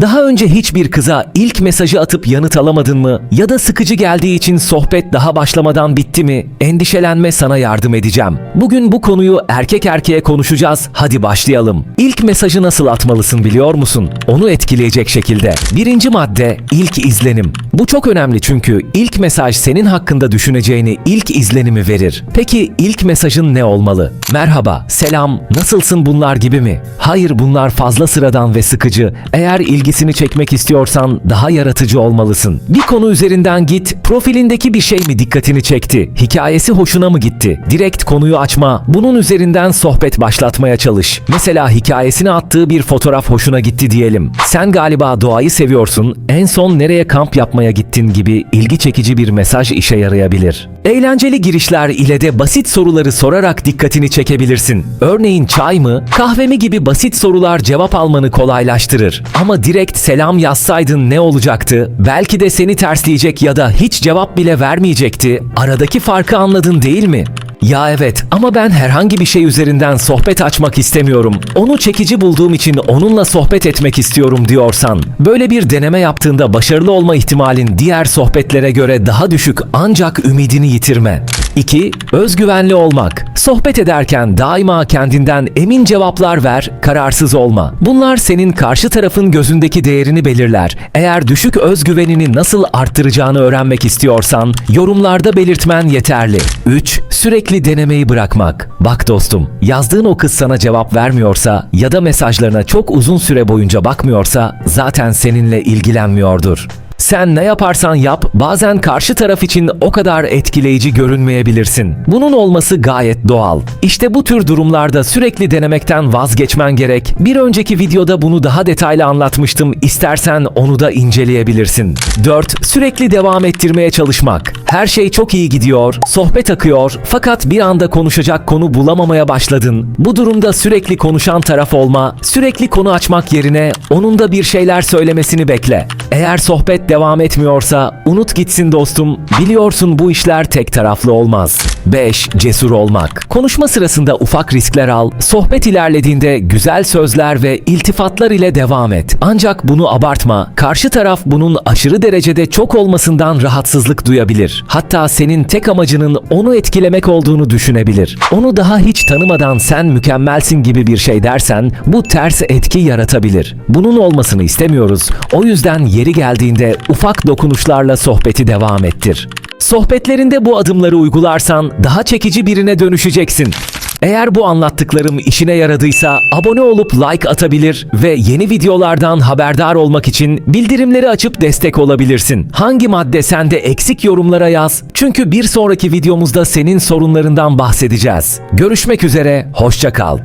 Daha önce hiçbir kıza ilk mesajı atıp yanıt alamadın mı? Ya da sıkıcı geldiği için sohbet daha başlamadan bitti mi? Endişelenme sana yardım edeceğim. Bugün bu konuyu erkek erkeğe konuşacağız. Hadi başlayalım. İlk mesajı nasıl atmalısın biliyor musun? Onu etkileyecek şekilde. Birinci madde ilk izlenim. Bu çok önemli çünkü ilk mesaj senin hakkında düşüneceğini ilk izlenimi verir. Peki ilk mesajın ne olmalı? Merhaba, selam, nasılsın bunlar gibi mi? Hayır bunlar fazla sıradan ve sıkıcı. Eğer ilgisini çekmek istiyorsan daha yaratıcı olmalısın. Bir konu üzerinden git, profilindeki bir şey mi dikkatini çekti? Hikayesi hoşuna mı gitti? Direkt konuyu açma, bunun üzerinden sohbet başlatmaya çalış. Mesela hikayesine attığı bir fotoğraf hoşuna gitti diyelim. Sen galiba doğayı seviyorsun, en son nereye kamp yapmaya gittin gibi ilgi çekici bir mesaj işe yarayabilir. Eğlenceli girişler ile de basit soruları sorarak dikkatini çekebilirsin. Örneğin çay mı, kahve mi gibi basit sorular cevap almanı kolaylaştırır. Ama direkt selam yazsaydın ne olacaktı? Belki de seni tersleyecek ya da hiç cevap bile vermeyecekti. Aradaki farkı anladın değil mi? Ya evet ama ben herhangi bir şey üzerinden sohbet açmak istemiyorum. Onu çekici bulduğum için onunla sohbet etmek istiyorum diyorsan, böyle bir deneme yaptığında başarılı olma ihtimalin diğer sohbetlere göre daha düşük ancak ümidini yitirme. 2. Özgüvenli olmak. Sohbet ederken daima kendinden emin cevaplar ver, kararsız olma. Bunlar senin karşı tarafın gözündeki değerini belirler. Eğer düşük özgüvenini nasıl arttıracağını öğrenmek istiyorsan yorumlarda belirtmen yeterli. 3. Sürekli denemeyi bırakmak. Bak dostum, yazdığın o kız sana cevap vermiyorsa ya da mesajlarına çok uzun süre boyunca bakmıyorsa zaten seninle ilgilenmiyordur. Sen ne yaparsan yap, bazen karşı taraf için o kadar etkileyici görünmeyebilirsin. Bunun olması gayet doğal. İşte bu tür durumlarda sürekli denemekten vazgeçmen gerek. Bir önceki videoda bunu daha detaylı anlatmıştım. İstersen onu da inceleyebilirsin. 4. Sürekli devam ettirmeye çalışmak. Her şey çok iyi gidiyor, sohbet akıyor fakat bir anda konuşacak konu bulamamaya başladın. Bu durumda sürekli konuşan taraf olma, sürekli konu açmak yerine onun da bir şeyler söylemesini bekle. Eğer sohbet devam etmiyorsa unut gitsin dostum. Biliyorsun bu işler tek taraflı olmaz. 5. Cesur olmak. Konuşma sırasında ufak riskler al. Sohbet ilerlediğinde güzel sözler ve iltifatlar ile devam et. Ancak bunu abartma. Karşı taraf bunun aşırı derecede çok olmasından rahatsızlık duyabilir. Hatta senin tek amacının onu etkilemek olduğunu düşünebilir. Onu daha hiç tanımadan sen mükemmelsin gibi bir şey dersen bu ters etki yaratabilir. Bunun olmasını istemiyoruz. O yüzden yeri geldiğinde ufak dokunuşlarla sohbeti devam ettir. Sohbetlerinde bu adımları uygularsan daha çekici birine dönüşeceksin. Eğer bu anlattıklarım işine yaradıysa abone olup like atabilir ve yeni videolardan haberdar olmak için bildirimleri açıp destek olabilirsin. Hangi madde sende eksik yorumlara yaz. Çünkü bir sonraki videomuzda senin sorunlarından bahsedeceğiz. Görüşmek üzere, hoşça kal.